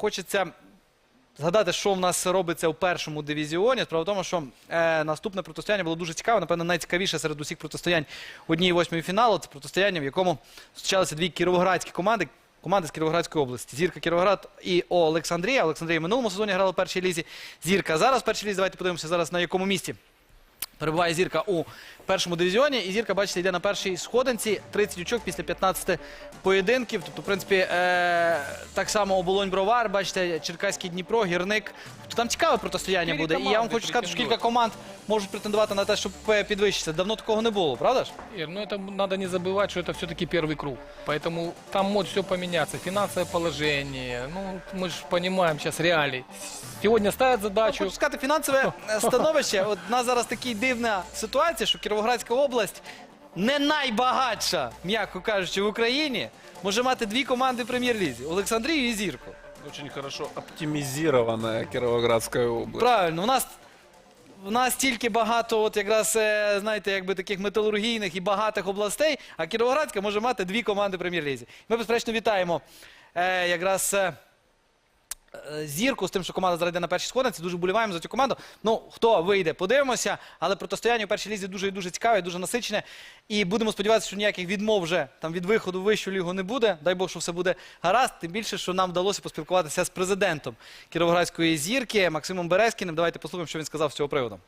хочеться згадати, що в нас робиться у першому дивізіоні. Справа в тому, що е, наступне протистояння було дуже цікаве, напевно, найцікавіше серед усіх протистоянь однієї восьмої фіналу. Це протистояння, в якому зустрічалися дві кіровоградські команди. Команди з Кіровоградської області. Зірка Кіровоград і Олександрія. Олександрія в минулому сезоні грала в першій лізі. Зірка зараз в першій лізі. Давайте подивимося зараз на якому місці. Перебуває зірка у першому дивізіоні, і зірка, бачите, йде на першій сходинці. 30 очок після 15 поєдинків. Тобто, в принципі, е- так само оболонь бровар, бачите, Черкаський Дніпро, гірник. Тобто там цікаве протистояння Чотири буде. І я вам команди хочу сказати, що кілька претендують. команд можуть претендувати на те, щоб е, підвищитися. Давно такого не було, правда ж? Ир, ну это надо не забывать, что это все-таки первый круг. Поэтому там может все поменяться. Финансовое положение. Ну, мы же понимаем сейчас реалии. Сегодня ставят задачу. Хочу сказати, фінансове е, становище. От у нас зараз така дивна ситуація, що Кіровоградська область не найбагатша, м'яко кажучи, в Україні. Може мати дві команди в прем'єр-лізі Олександрію і Зірку. Очень хорошо оптимизированная Кировоградская область. Правильно, у нас. У нас тільки багато, от якраз, е, знаєте, якби таких металургійних і багатих областей, а Кіровоградська може мати дві команди в прем'єр-лізі. Ми, безперечно, вітаємо е, якраз е, зірку з тим, що команда зараз на першій сходинці. Дуже боліваємо за цю команду. Ну, хто вийде, подивимося. Але протистояння у першій лізі дуже і дуже цікаве, дуже насичене. І будемо сподіватися, що ніяких відмов вже там від виходу в вищу лігу не буде. Дай Бог, що все буде гаразд. Тим більше, що нам вдалося поспілкуватися з президентом Кіровоградської зірки Максимом Березкіним. Давайте послухаємо, що він сказав з цього приводу.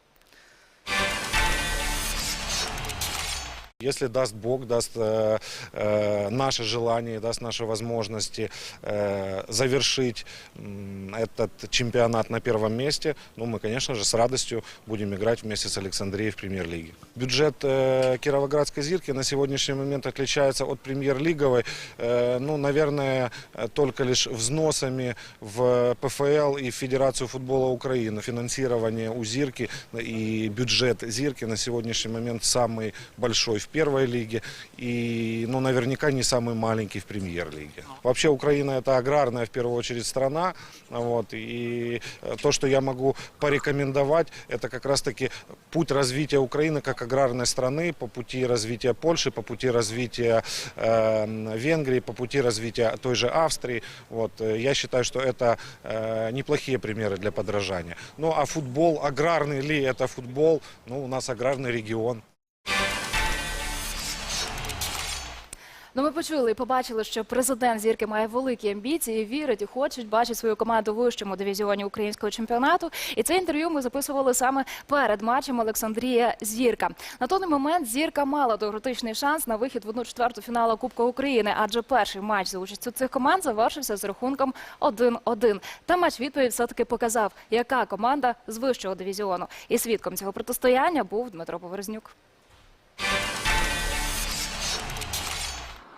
Если даст Бог, даст э, э, наше желание, даст наши возможности э, завершить м, этот чемпионат на первом месте, ну, мы, конечно же, с радостью будем играть вместе с Александрией в премьер-лиге. Бюджет э, Кировоградской «Зирки» на сегодняшний момент отличается от премьер-лиговой, э, ну, наверное, э, только лишь взносами в ПФЛ и Федерацию футбола Украины. Финансирование у «Зирки» и бюджет «Зирки» на сегодняшний момент самый большой в первой лиге и, ну, наверняка не самый маленький в премьер-лиге. Вообще Украина это аграрная в первую очередь страна, вот, и э, то, что я могу порекомендовать, это как раз-таки путь развития Украины как аграрной страны, по пути развития Польши, по пути развития э, Венгрии, по пути развития той же Австрии. Вот, э, я считаю, что это э, неплохие примеры для подражания. Ну, а футбол, аграрный ли это футбол? Ну, у нас аграрный регион. Ну, ми почули і побачили, що президент зірки має великі амбіції, вірить і хоче бачить свою команду в вищому дивізіоні українського чемпіонату. І це інтерв'ю ми записували саме перед матчем Олександрія Зірка. На той момент зірка мала теоретичний шанс на вихід в одну четверту фіналу Кубка України, адже перший матч за участю цих команд завершився з рахунком 1-1. Та матч відповідь все таки показав, яка команда з вищого дивізіону. І свідком цього протистояння був Дмитро Поворознюк.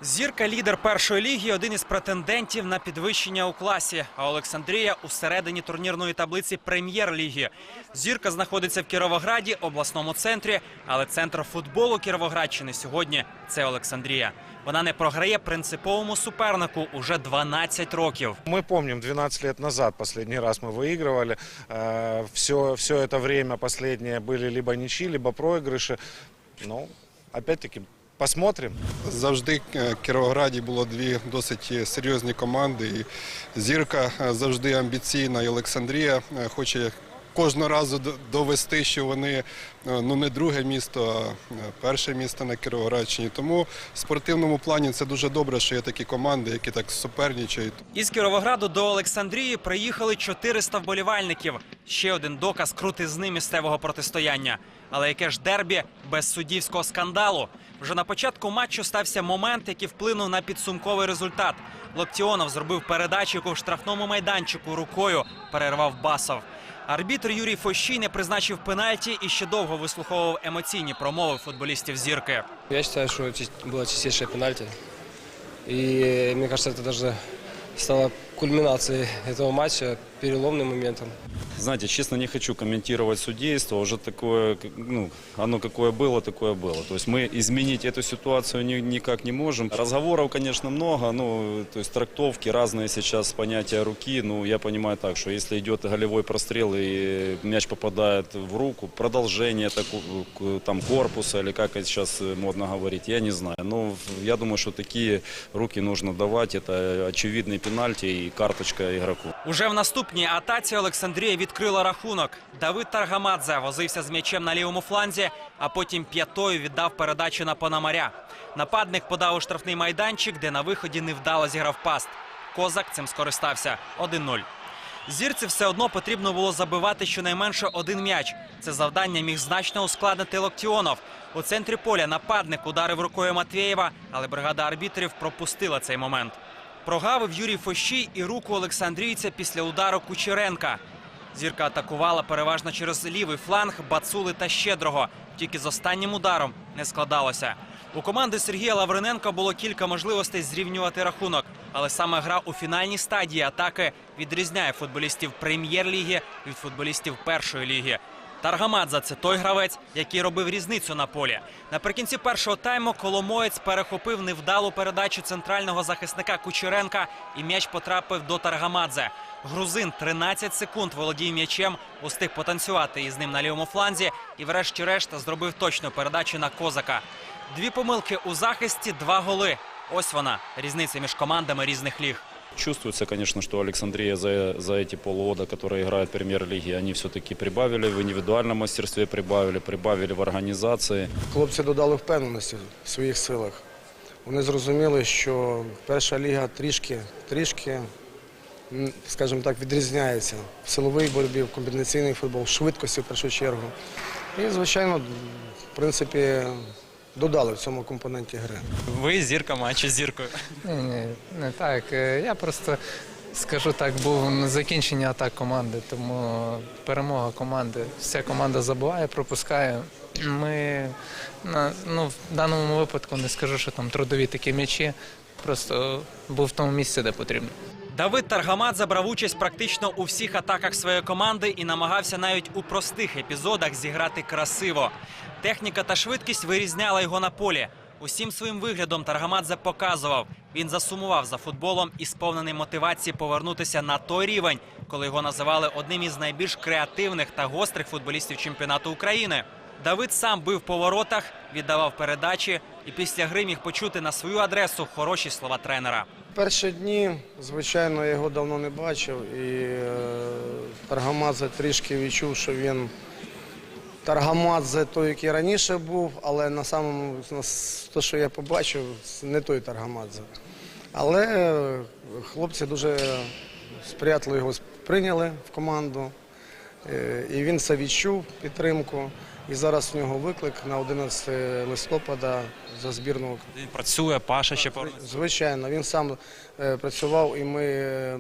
Зірка лідер першої ліги, один із претендентів на підвищення у класі. А Олександрія у середині турнірної таблиці прем'єр-ліги. Зірка знаходиться в Кіровограді, обласному центрі, але центр футболу Кіровоградщини сьогодні це Олександрія. Вона не програє принциповому супернику уже 12 років. Мы помним, 12 лет назад последний раз мы выигрывали. Все, все это время последнее были либо ничьи, либо проигрыши. Ну, опять-таки, посмотрим. Завжди е, в Кіровограді було дві досить серйозні команди. І Зірка е, завжди амбіційна, і Олександрія е, хоче кожного разу довести, що вони е, ну не друге місто, а е, перше місто на Кіровоградщині. Тому в спортивному плані це дуже добре, що є такі команди, які так суперничають. Із Кіровограду до Олександрії приїхали 400 вболівальників. Ще один доказ крутизни місцевого протистояння. Але яке ж дербі без суддівського скандалу? Вже на початку матчу стався момент, який вплинув на підсумковий результат. Локтіонов зробив передачу, яку в штрафному майданчику рукою перервав Басов. Арбітр Юрій Фощій не призначив пенальті і ще довго вислуховував емоційні промови футболістів зірки. Я считаю, что чи- было чистейшее пенальти. И мне кажется, это даже стало кульминацией этого матча, переломным моментом. Знаете, честно, не хочу комментировать судейство. Уже такое, как- ну, оно какое было, такое было. То есть мы изменить эту ситуацию ни- никак не можем. Разговоров, конечно, много. Ну, то есть трактовки разные сейчас, понятия руки. Ну, я понимаю так, что если идет голевой прострел и мяч попадает в руку, продолжение таку- к- там корпуса или как это сейчас модно говорить, я не знаю. Но в- я думаю, что такие руки нужно давать. Это очевидный пенальти. и карточка игроку. Уже в наступній атаці Олександрія відкрила рахунок. Давид Таргамадзе возився з м'ячем на лівому фланзі, а потім п'ятою віддав передачу на Пономаря. Нападник подав у штрафний майданчик, де на виході невдало зіграв паст. Козак цим скористався 1-0. Зірці все одно потрібно було забивати щонайменше один м'яч. Це завдання міг значно ускладнити Локтіонов. У центрі поля нападник ударив рукою Матвєєва, але бригада арбітрів пропустила цей момент. Прогавив Юрій Фощій і руку Олександрійця після удару Кучеренка. Зірка атакувала переважно через лівий фланг Бацули та Щедрого. Тільки з останнім ударом не складалося. У команди Сергія Лавриненка було кілька можливостей зрівнювати рахунок, але саме гра у фінальній стадії атаки відрізняє футболістів прем'єр-ліги від футболістів першої ліги. Таргамадзе – це той гравець, який робив різницю на полі. Наприкінці першого тайму Коломоєць перехопив невдалу передачу центрального захисника Кучеренка і м'яч потрапив до Таргамадзе. Грузин 13 секунд володів м'ячем, устиг потанцювати із ним на лівому фланзі і врешті-решт зробив точну передачу на Козака. Дві помилки у захисті, два голи. Ось вона різниця між командами різних ліг. Чувствуется, конечно, что Александрия за, за эти полгода, которые играют в премьер-лиге, они все-таки прибавили в индивидуальном мастерстве, прибавили, прибавили в организации. Хлопці додали впевненості в своїх силах. Вони зрозуміли, що перша ліга трішки, трішки, скажімо так, відрізняється в силовій боротьбі, в комбінаційний футбол, в швидкості в першу чергу. І, звичайно, в принципі, додали в цьому компоненті гри. Ви зірка матчу зіркою. Ні, ні, не так. Е, Я просто скажу так, був на закінчення атак команди, тому перемога команди. Вся команда забуває, пропускає. Ми ну, в даному випадку не скажу, що там трудові такі м'ячі. Просто був в тому місці, де потрібно. Давид Таргамадзе брав участь практично у всіх атаках своєї команди і намагався навіть у простих епізодах зіграти красиво. Техніка та швидкість вирізняла його на полі. Усім своїм виглядом Таргамадзе показував. Він засумував за футболом і сповнений мотивації повернутися на той рівень, коли його називали одним із найбільш креативних та гострих футболістів чемпіонату України. Давид сам бив по воротах, віддавав передачі і після гри міг почути на свою адресу хороші слова тренера. Перші дні, звичайно, я його давно не бачив, і е, Таргамадзе трішки відчув, що він Таргамадзе той, який раніше був, але на самому те, що я побачив, не той Таргамадзе. Але е, хлопці дуже сприятливо його прийняли в команду, е, і він це відчув підтримку. І зараз в нього виклик на 11 листопада за збірну Він працює, Паша ще поруч. Звичайно, він сам е, працював і ми е,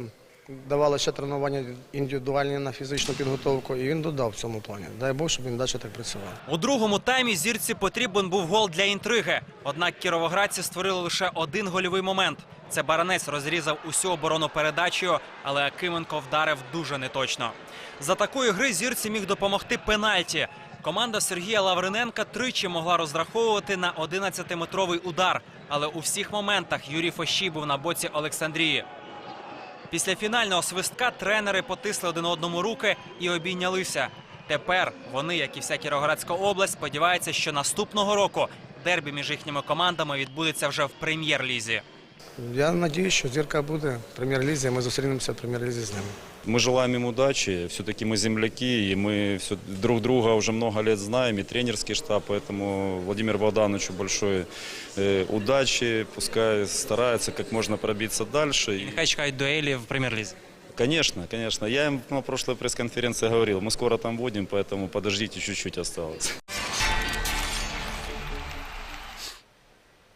давали ще тренування індивідуальні на фізичну підготовку, і він додав в цьому плані. Дай Бог, щоб він далі так працював. У другому таймі зірці потрібен був гол для інтриги. Однак кіровоградці створили лише один гольовий момент. Це баранець розрізав усю оборону передачею, але Акименко вдарив дуже неточно. За такої гри зірці міг допомогти пенальті. Команда Сергія Лавриненка тричі могла розраховувати на 11-метровий удар, але у всіх моментах Юрій Фощій був на боці Олександрії. Після фінального свистка тренери потисли один одному руки і обійнялися. Тепер вони, як і вся Кіровоградська область, сподіваються, що наступного року дербі між їхніми командами відбудеться вже в прем'єр-лізі. Я сподіваюся, що зірка буде в прем'єр-лізі, ми зустрінемося в прем'єр-лізі з ними. Мы желаем им удачи, все-таки мы земляки, и мы все, друг друга уже много лет знаем, и тренерский штаб, поэтому Владимиру Богдановичу большой э, удачи, пускай старается как можно пробиться дальше. И, Нехай чекають дуелі в прем'єр-лізі. конечно, конечно, я им на прошлой пресс-конференции говорил, мы скоро там будем, поэтому подождите, чуть-чуть осталось.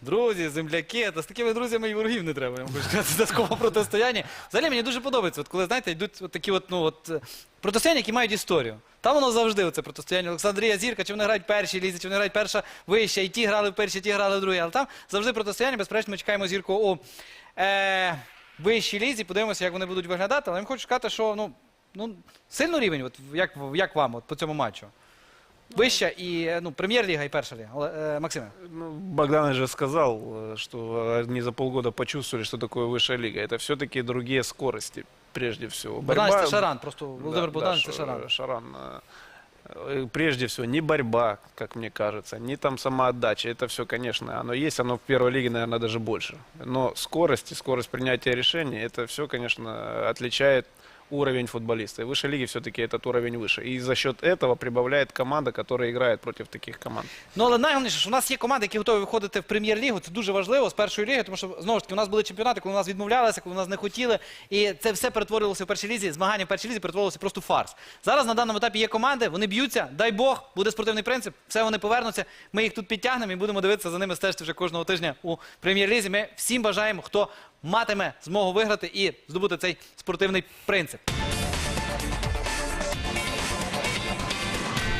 Друзі, земляки, та з такими друзями і ворогів не треба. Я вам сказати, в такому протистоянні. Взагалі мені дуже подобається, от коли знаєте, йдуть от такі от, ну, от, е, протистояння, які мають історію. Там воно завжди оце протистояння. Олександрія Зірка, чи вони грають в першій лізі, чи вони грають перша вища, і ті грали в першій, ті грали в другій. Але там завжди протистояння, безперечно, ми чекаємо зірку у е, вищій лізі, подивимося, як вони будуть виглядати. Але я хочу сказати, що ну, ну, сильний рівень, от, як, як вам от, по цьому матчу. Вища і е, ну, прем'єр-ліга і перша ліга. Але, е, Максиме. Ну, Богдан же сказал, э, что они за полгода почувствовали, что такое высшая лига. Это все-таки другие скорости, прежде всего. Богдан Борьба- це Шаран, просто Да, Володимир да, Богдан це Ш- Шаран. Шаран. э, Э, Прежде всего, не борьба, как мне кажется, не там самоотдача. Это все, конечно, оно есть, оно в первой лиге, наверное, даже больше. Но скорость и скорость принятия решений, это все, конечно, отличает уровень футболиста. И в высшей лиге все-таки этот уровень выше. И за счет этого прибавляет команда, которая играет против таких команд. Ну але найголовніше, що у нас є команди, які готові виходити в прем'єр-лігу. Це дуже важливо з першої ліги, тому що знову ж таки у нас були чемпіонати, коли у нас відмовлялися, коли у нас не хотіли. І це все перетворилося в першій лізі. Змагання в першій лізі перетворилося просто в фарс. Зараз на даному етапі є команди, вони б'ються. Дай Бог, буде спортивний принцип. Все вони повернуться. Ми їх тут підтягнемо і будемо дивитися за ними стежити вже кожного тижня у прем'єр-лізі. Ми всім бажаємо, хто матиме змогу виграти і здобути цей спортивний принцип.